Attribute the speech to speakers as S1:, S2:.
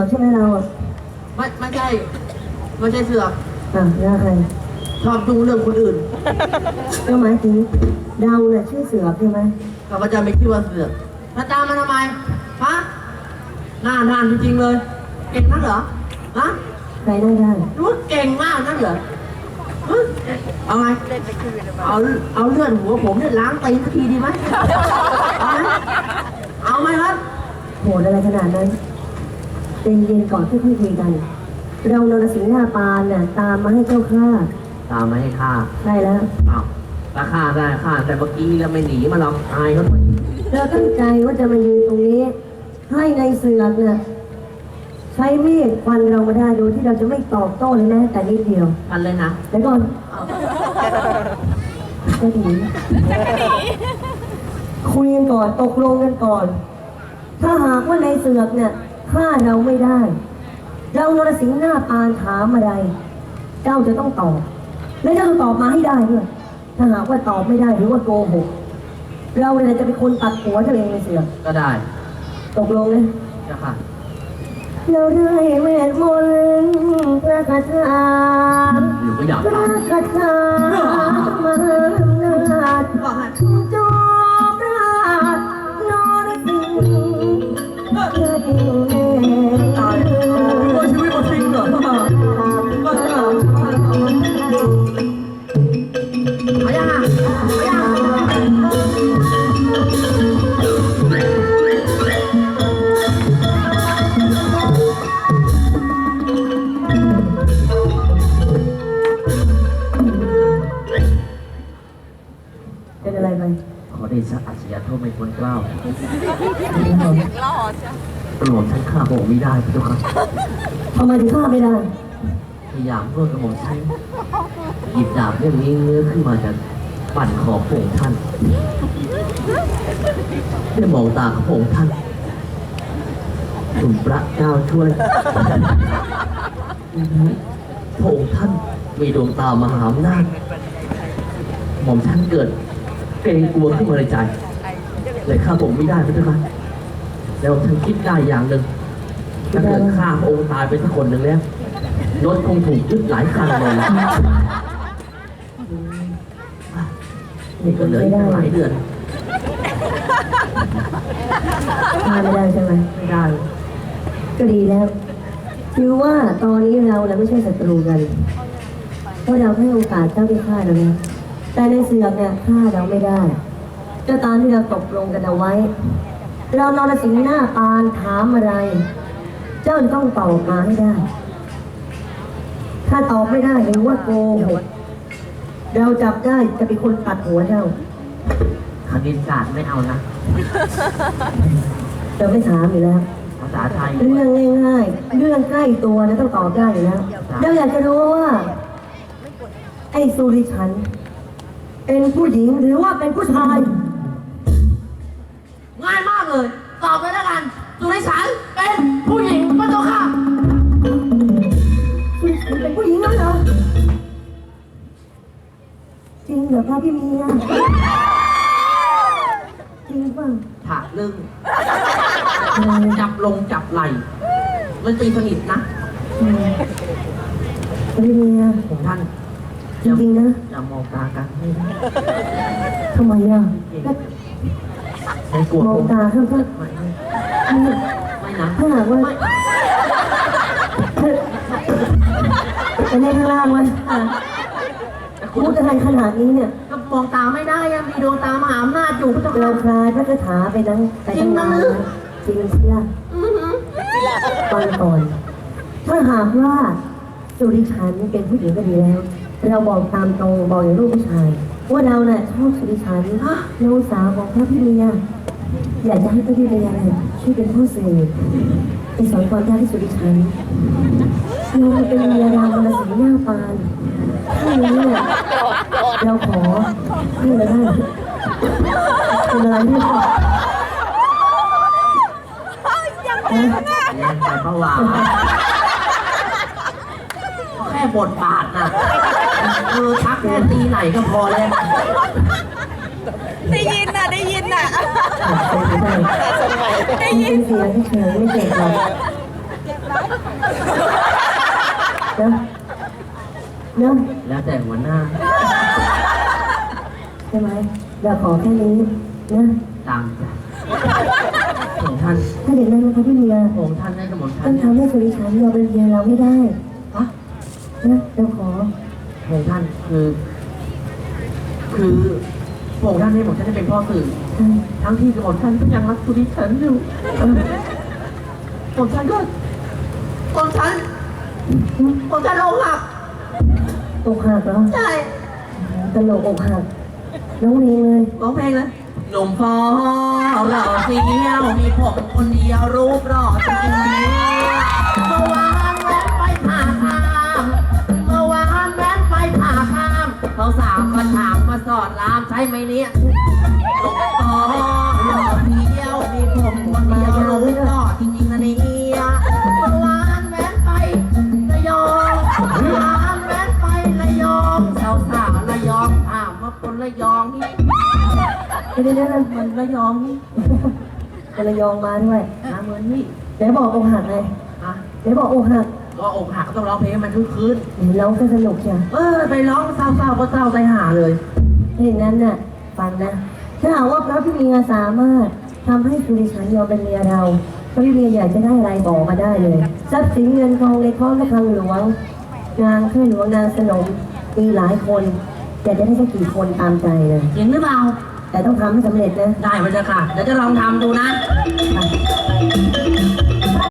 S1: อกใช่ไหมเราอะ
S2: ไม่ไม่ใช่ไม่ใช่เสือก
S1: อะแล้วใคร
S2: ชอบดูเรื่องคนอื่น
S1: ก็หมายถึงเราเนี่ยชื่อเสือกใช่ไหม
S2: ข้าพเจ้าไม่คิดว่าเสือกมาตามมาทำไมฮะหน้าด้านจริงๆเลย เก่งนักเหรอฮะ
S1: ใครได้ได้
S2: รู้ว่าเก่งมากนักเหรอฮะเอาไงเอาเอาเลือดหัวผมเนี่ยล้างตีนสักทีดีไหมเอาไหมเอาไหมครับ
S1: โหดอะไรขนาดนั้น ใจเย็นๆก่อนค่อยๆคุยกัน เรานรสิงห์หน้าปานน่ะตามมาให้เจ้าข้า
S2: ตามมาให้ข้า
S1: ใช่แล้ว
S2: อ้าวราคาได้ค่าแต่เมื่อกี้เราไม่หนีมาหรอกอายเขาหน่อย
S1: เราตั้งใจว่าจะมายืนตรงนี้ ให้ในเสือกเนี่ยใช้มีดฟันเรามาได้โดยที่เราจะไม่ตอบโต้เลยแม้แต่นิดเดียว
S2: พันเลยนะ
S1: แล้วก่อน
S2: เอา
S1: ก็หนีคุยกันก่อนตกลงกันก่อน ถ้าหากว่าในเสือกเนี่ย ฆ่าเราไม่ได้ เรานรสิงห์หน้าปานถามอะไร เจ้าจะต้องตอบ และเจ้าต้องตอบมาให้ได้ด้วยถ้าหากว่าตอบไม่ได้หรือว่าโกหก เราเนี่ยจะเป็นคนตัดหัวเจ้าเองในเสือก
S2: ก็ได้
S1: ตกลงเลย
S2: เจ้าค่ะ
S1: เราได้เวทมนต์พระคาถา
S2: หรือไม่อยาก
S1: พระ
S2: ฟัง
S1: คาถามหานา
S2: ษไม่ควรกล้าวตำรวจฉันฆ่าพระองค์ไม่ได้พี่เจ้าค่ะ
S1: ทำไมถึงฆ่าไม่ได้
S2: พยายามเพื่อกระหม่อมฉันหยิบดาบเล่มนี้เงื้อขึ้นมาจากปั่นคอพระองค์ท่านได้มองตาของพระองค์ท่านคุณพระเจ้าช่วยพระองค์ท่านมีดวงตามหาอำนาจหม่อมท่านเกิดเกรงกลัวขึ้นมาในใจ เลยฆ่าผมไม่ได้พี่เจ้าค่ะแล้วท่านคิดได้อย่างหนึ่งถ้าเกิดฆ่าพระองค์ตายไปสักคนหนึ่งแล้วรถคงถูกยึดหลายคันเลยนี่ก็เหลืออีกหลายเดือน
S1: ฆ่าไม่ได้ใช่ไหม
S2: ไม่ได้
S1: ก็ดีแล้วถือว่าตอนนี้เราเนี่ยไม่ใช่ศัตรูกัน เพราะเราให้โอกาสเจ้าได้ฆ่าเราแล้วแต่ในเสือกเนี่ยฆ่าเราไม่ได้ ก็ตามที่เราตกลงกันเอาไว้ เรานรสิงห์หน้าปานถามอะไร เจ้าจะต้องตอบมาให้ได้ ถ้าตอบไม่ได้หรือว่าโกหกเราจับได้จะเป็นคนตัดหัวเจ้า
S2: คณิตศาสตร์ไม่เอานะ
S1: เราไม่ถามอยู่แล้ว
S2: ภาษาไทย
S1: เรื่องง่ายๆ เรื่องใกล้ตัวนะต้องตอบได้อยู่แล้วเราอยากจะรู้ว่า ไอ้สุริชัน เป็นผู้หญิงหรือว่าเป็นผู้ชาย
S2: ง่ายมาก เลยตอบเลยแล้วกันสุริฉันเป็นผู้หญิงพระเจ้าค่ะ
S1: สุริชันเป็นผู้หญิงนั่นเหรอจริงเหรอพระพี่เมียจริงเปล่า
S2: ถากลึง
S1: เออ
S2: จับลงจับไหลมันตีสนิทนะ
S1: เออพระพี่เมีย
S2: ผมท่าน
S1: จริงๆนะ
S2: อย่ามองตากันไม่ได้
S1: ทำไมอะก็
S2: ใช้ กลัว
S1: มองตาข้าง
S2: ไม่ไม่ไม่นะ
S1: ถ้าหากว่า
S2: ไม่
S1: ไปเล่นข้างล่างไว้อะ
S2: คุ
S1: พู
S2: ณ
S1: ดอะไรขนาดนี้เนี่ย
S2: ก็มองตาไม่ได้ยังมีดวงตามหาอำนาจอยู่พระเจ้า
S1: เรา
S2: ค
S1: ลายพระคาถาไปนั้นแต่ตั้งนานแล้วจริงสิล่ะ
S2: อื้อหือ
S1: ฟังก่อนถ้าหากว่าสุริชันเป็นผู้หญิงก็ดีแล้ว เราบอกตามตรงบอกอย่างลูกผู้ชาย ว่าเราน่ะชอบสุริชันน้องสาวของพระพี่เมียอยากจะให้พระพี่เมียเนี่ยช่วยเป็นผู้สื่อไปสอนความยากที่สุริชันเราเป็นเมียรามรสีหน้าปานถ้าอย่างนี้เนี่ยเราขอให้เราได้เป็นอะไรที่ขอ
S2: แรงไปเปล่าวะแค่บทบาทนะ เออชักแค่ตีไหนก็พอแล้ว
S3: ได้ยินน่ะ ได้ยินน่ะ
S1: ได้ยินเสียงเฉยๆไม่เจ็บหรอก
S3: เก็บเรา
S1: เนอะเนอะ
S2: แล้วแต่หัวหน้า
S1: ใช่ไหมเราขอแค่นี้นะ
S2: ตามใจของท่าน
S1: ถ้าเด็กนั้นนะคะพี่เมีย
S2: ของท่านให้กำหนดท่า
S1: ต้อนง
S2: เนี่ย
S1: ทำให้สุริชันยอมเป็นเมียเราไม่ได้
S2: ฮะ
S1: นะเราขอ
S2: ของท่านคือ คือของท่านให้ผมท่านจะเป็นพ่อสื่อ
S1: ใช่
S2: ทั้งที่ของท่านก็ยังรักสุริฉันอยู่
S1: เออ
S2: ของท่านก็ของท่านของท่านอกหัก
S1: อกหักเหรอ
S2: ใช่
S1: ตลกอกหักน้องเองเลย
S2: ร้องเพลงเลยหนุ่มฟอหล่อเสียวมีผมคนเดียวรูปหล่อจริงๆเมื่อวาน อดรามใช่ไหมเนี่ยหนุ่มฟอหล่อเสียวมีผมคนเดียวรูปหล่อจริงๆนะเนี่ยเมื่อวานแวะไประยองเมื่อวานแวะไประยองสาวสาวๆระยองถามว่าคนระยองนี่
S1: ไม่ได้นะ
S2: มันระยองนี่
S1: เป็นระยองมาด้วย
S2: นะเหมือนนี่
S1: เดี๋ยวบอกอกหักไง
S2: อะ
S1: เดี๋ยวบอกอกหัก
S2: ก็อกหักก็ต้องร้องเพลงให้มันคึกคืน
S1: เดี๋ยวร้องก็สนุกจ้ะ
S2: เออ ไปร้องเศร้าๆก็เศร้าใจหาเลย
S1: เพลงนั้นน่ะฟังนะ ถ้าหากว่าพระพี่เมียสามารถทำให้สุริชันยอมเป็นเมียเรา พระพี่เมียอยากจะได้อะไรบอกมาได้เลย ทรัพย์สินเงินทองในท้องพระคลังหลวง นางข้าหลวงนางสนมมีหลายคนอยากจะได้สักกี่คนตามใจเลย
S2: จริงหรือเปล่า
S1: แต่ต้องทำให้สำเร็จนะ
S2: ได้มาเถอะค่ะเดี๋ยวจะลองทำดูนะ